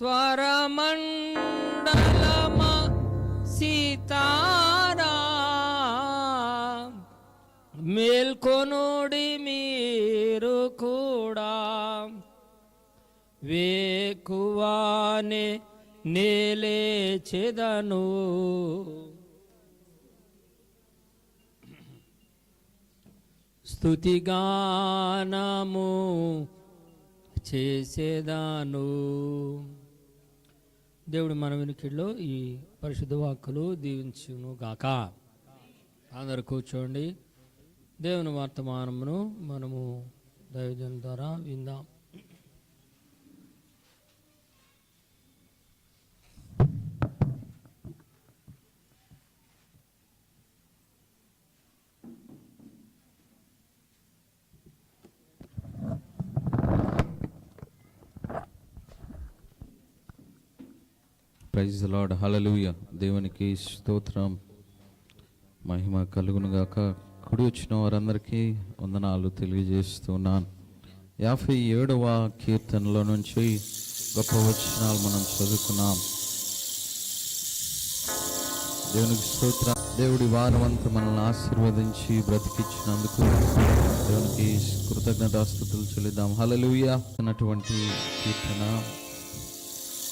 స్వరమండలమ సీతారా. మేల్కొనుడి మీరు కూడా వేకువానే నేలేచెదను. స్తుతిగానము చేసేదాను. దేవుడు మన వెనుకల్లో ఈ పరిశుద్ధ వాక్కులు దీవించును గాక అందరు కూర్చోండి. దేవుని వర్తమానమును మనము దైవజన్ ద్వారా విందాం. ప్రైజ్ లాడ్ హలలుయ దేవునికి స్తోత్రం. మహిమ కలుగునుగాక కుడి వచ్చిన వారందరికీ వందనాలు తెలియజేస్తున్నాను. యాభై ఏడవ కీర్తనలో నుంచి గొప్ప వచనాలు మనం చదువుకున్నాం. దేవునికి స్తోత్రం. దేవుడి వారమంతా మనల్ని ఆశీర్వదించి బ్రతికిచ్చినందుకు దేవునికి కృతజ్ఞతాస్థుతులు చెల్లిద్దాం. హలలుయ అన్నటువంటి కీర్తన.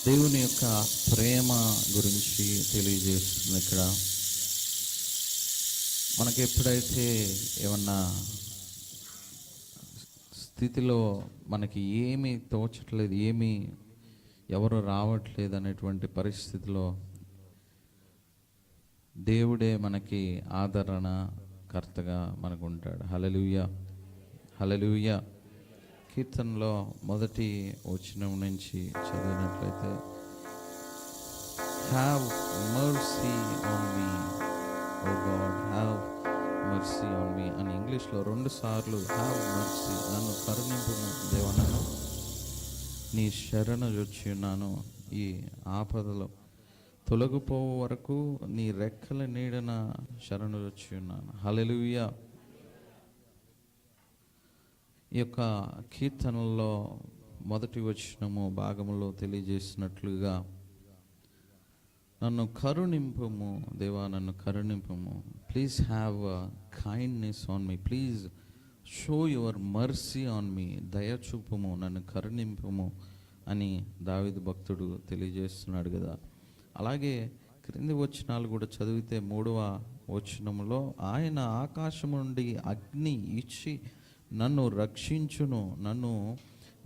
దేవుని యొక్క ప్రేమ గురించి తెలియజేస్తుంది ఇక్కడ. మనకి ఎప్పుడైతే ఏమన్నా స్థితిలో మనకి ఏమీ తోచట్లేదు ఏమీ ఎవరు రావట్లేదు అనేటువంటి పరిస్థితిలో దేవుడే మనకి ఆదరణ కర్తగా మనకు ఉంటాడు హలలుయ హలలుయ కీర్తనలో మొదటి వచనం నుంచి చదివినట్లయితే have mercy on me O God have mercy on me అని ఇంగ్లీష్లో రెండు సార్లు హ్యావ్ మర్సీ నన్ను కరుణింపును. దేవనను నీ శరణ వచ్చి ఉన్నాను ఈ ఆపదలో తొలగిపో వరకు నీ రెక్కల నీడన శరణు వచ్చి ఉన్నాను హలెలుయా ఈ యొక్క కీర్తనల్లో మొదటి వచనము భాగంలో తెలియజేసినట్లుగా నన్ను కరుణింపము దేవా నన్ను కరుణింపము. Please have kindness on me please show your mercy on me దయచూపము నన్ను కరుణింపము అని దావిద భక్తుడు తెలియజేస్తున్నాడు కదా. అలాగే క్రింది వచనాలు కూడా చదివితే మూడవ వచనములో ఆయన ఆకాశం నుండి అగ్ని ఇచ్చి నన్ను రక్షించును నన్ను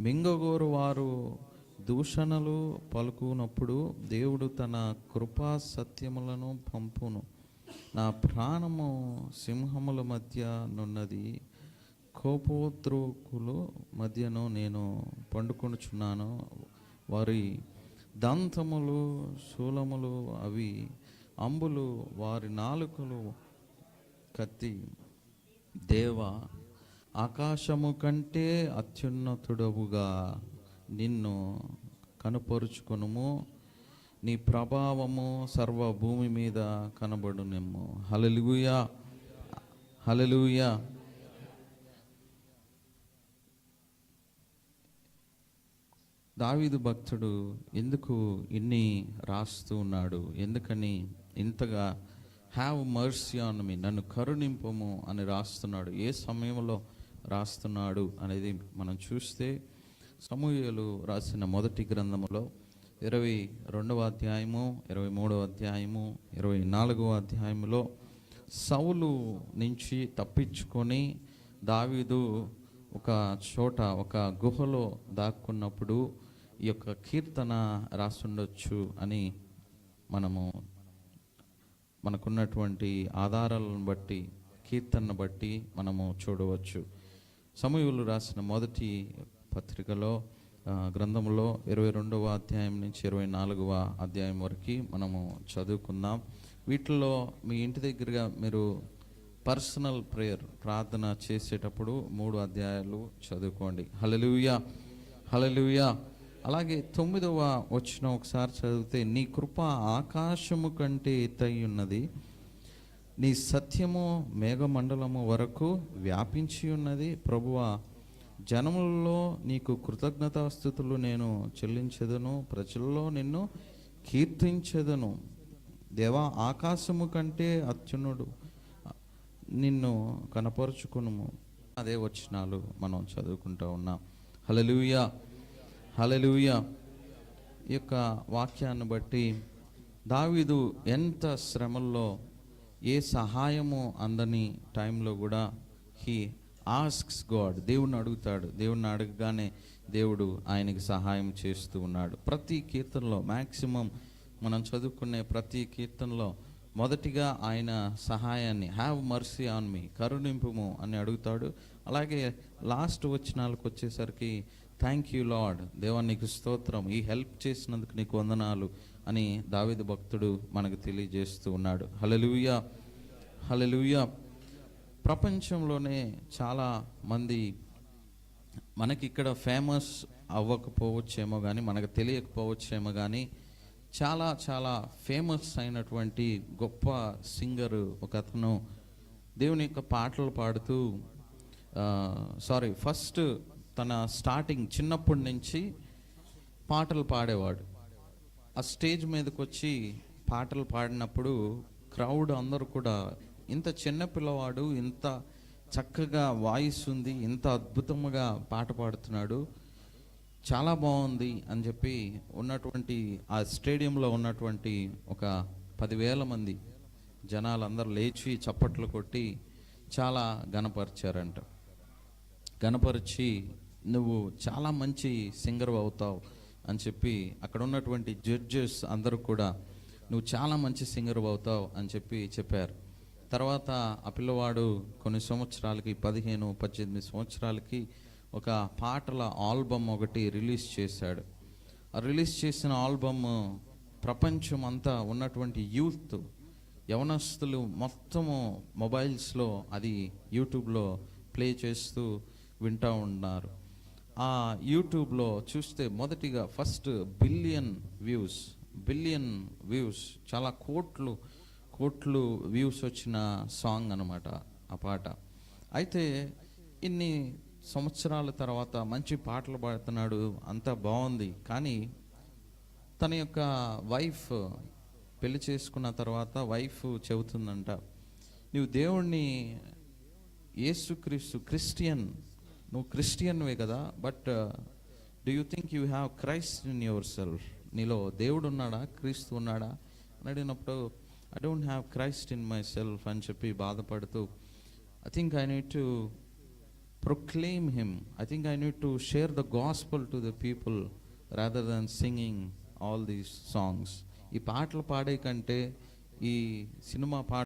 మింగగోరు వారు దూషణలు పలుకునప్పుడు దేవుడు తన కృపా సత్యములను పంపును. నా ప్రాణము సింహముల మధ్య నున్నది కోపోద్రోకులు మధ్యను నేను పండుకొనుచున్నాను. వారి దంతములు శూలములు అవి అంబులు వారి నాలుకలు కత్తి దేవ ఆకాశము కంటే అత్యున్నతుడవుగా నిన్ను కనుపరుచుకునుము. నీ ప్రభావము సర్వ భూమి మీద కనబడునేమో హలలుయా హలలుయా దావీదు భక్తుడు ఎందుకు ఇన్ని రాస్తూ ఉన్నాడు? ఎందుకని ఇంతగా హ్యావ్ మర్సీ ఆన్ మీ నన్ను కరుణింపము అని రాస్తున్నాడు. ఏ సమయంలో రాస్తున్నాడు అనేది మనం చూస్తే సమూహలు రాసిన మొదటి గ్రంథములో ఇరవై రెండవ అధ్యాయము ఇరవై మూడవ అధ్యాయము ఇరవై నాలుగవ అధ్యాయములో సౌలు నుంచి తప్పించుకొని దావీదు ఒక చోట ఒక గుహలో దాక్కున్నప్పుడు ఈ యొక్క కీర్తన రాసుండొచ్చు అని మనము మనకున్నటువంటి ఆధారాలను బట్టి కీర్తనను బట్టి మనము చూడవచ్చు. సమయులు రాసిన మొదటి పత్రికలో గ్రంథంలో ఇరవై రెండవ అధ్యాయం నుంచి ఇరవై నాలుగవ అధ్యాయం వరకు మనము చదువుకుందాం. వీటిలో మీ ఇంటి దగ్గరగా మీరు పర్సనల్ ప్రేయర్ ప్రార్థన చేసేటప్పుడు మూడు అధ్యాయాలు చదువుకోండి. హలలుయ హలలుయ అలాగే తొమ్మిదవ వచ్చిన ఒకసారి చదివితే నీ కృప ఆకాశము కంటే ఎత్తై ఉన్నది నీ సత్యము మేఘమండలము వరకు వ్యాపించి ఉన్నది. ప్రభువ జనములలో నీకు కృతజ్ఞతాస్థుతులు నేను చెల్లించదును ప్రజల్లో నిన్ను కీర్తించదును. దేవా ఆకాశము కంటే అత్యున్నుడు నిన్ను కనపరుచుకును అదే వచనాలు మనం చదువుకుంటూ ఉన్నాం. హలలుయ హలలుయ ఈ యొక్క వాక్యాన్ని బట్టి దావీదు ఎంత శ్రమల్లో ఏ సహాయము అందని టైంలో కూడా హీ ఆస్క్స్ గాడ్. దేవుణ్ణి అడుగుతాడు. దేవుణ్ణి అడగగానే దేవుడు ఆయనకి సహాయం చేస్తూ ఉన్నాడు. ప్రతి కీర్తనలో మ్యాక్సిమం మనం చదువుకునే ప్రతి కీర్తనలో మొదటిగా ఆయన సహాయాన్ని హ్యావ్ మర్సీ ఆన్ మీ కరుణింపుము అని అడుగుతాడు. అలాగే లాస్ట్ వచ్చినాలకు వచ్చేసరికి థ్యాంక్ యూ లార్డ్ దేవా నీకు స్తోత్రం. ఈ హెల్ప్ చేసినందుకు నీకు వందనాలు. అని దావిద భక్తుడు మనకు తెలియజేస్తూ ఉన్నాడు. హలలుయ హలలుయ ప్రపంచంలోనే చాలా మంది మనకి ఇక్కడ ఫేమస్ అవ్వకపోవచ్చేమో కానీ మనకు తెలియకపోవచ్చేమో కానీ చాలా చాలా ఫేమస్ అయినటువంటి గొప్ప సింగరు ఒక అతను దేవుని యొక్క పాటలు పాడుతూ సారీ ఫస్ట్ తన స్టార్టింగ్ చిన్నప్పటి నుంచి పాటలు పాడేవాడు. ఆ స్టేజ్ మీదకి వచ్చి పాటలు పాడినప్పుడు క్రౌడ్ అందరూ కూడా ఇంత చిన్న పిల్లవాడు ఇంత చక్కగా వాయిస్ ఉంది ఇంత అద్భుతంగా పాట పాడుతున్నాడు చాలా బాగుంది అని చెప్పి ఉన్నటువంటి ఆ స్టేడియంలో ఉన్నటువంటి ఒక పదివేల మంది జనాలందరూ లేచి చప్పట్లు కొట్టి చాలా గనపరిచారంట గనపరిచి నువ్వు చాలా మంచి సింగర్ అవుతావు. అని చెప్పి అక్కడ ఉన్నటువంటి జడ్జెస్ అందరూ కూడా నువ్వు చాలా మంచి సింగర్ అవుతావు అని చెప్పి చెప్పారు. తర్వాత ఆ పిల్లవాడు కొన్ని సంవత్సరాలకి పదిహేను పద్దెనిమిది సంవత్సరాలకి ఒక పాటల ఆల్బమ్ ఒకటి రిలీజ్ చేశాడు. ఆ రిలీజ్ చేసిన ఆల్బమ్ ప్రపంచం అంతా ఉన్నటువంటి యూత్ యవనస్తులు మొత్తము మొబైల్స్లో అది యూట్యూబ్లో ప్లే చేస్తూ వింటూ ఉన్నారు. ఆ యూట్యూబ్లో చూస్తే మొదటిగా first billion views billion views చాలా కోట్లు కోట్లు వ్యూస్ వచ్చిన సాంగ్ అనమాట ఆ పాట. అయితే ఇన్ని సంవత్సరాల తర్వాత మంచి పాటలు పాడుతున్నాడు అంతా బాగుంది. కానీ తన యొక్క వైఫ్ పెళ్ళి చేసుకున్న తర్వాత వైఫ్ చెబుతుందంట నువ్వు దేవుణ్ణి యేసుక్రీస్తు క్రిస్టియన్ నువ్వు క్రిస్టియన్వే కదా but do you think you have Christ in your self నీలో దేవుడు ఉన్నాడా? క్రీస్తు ఉన్నాడా? అని అడిగినప్పుడు I don't have Christ in my self అని చెప్పి బాధపడుతూ I think I need to proclaim him I think I need to share the gospel to the people rather than singing all these songs ఈ పాటలు పాడే కంటే ఈ cinema పాట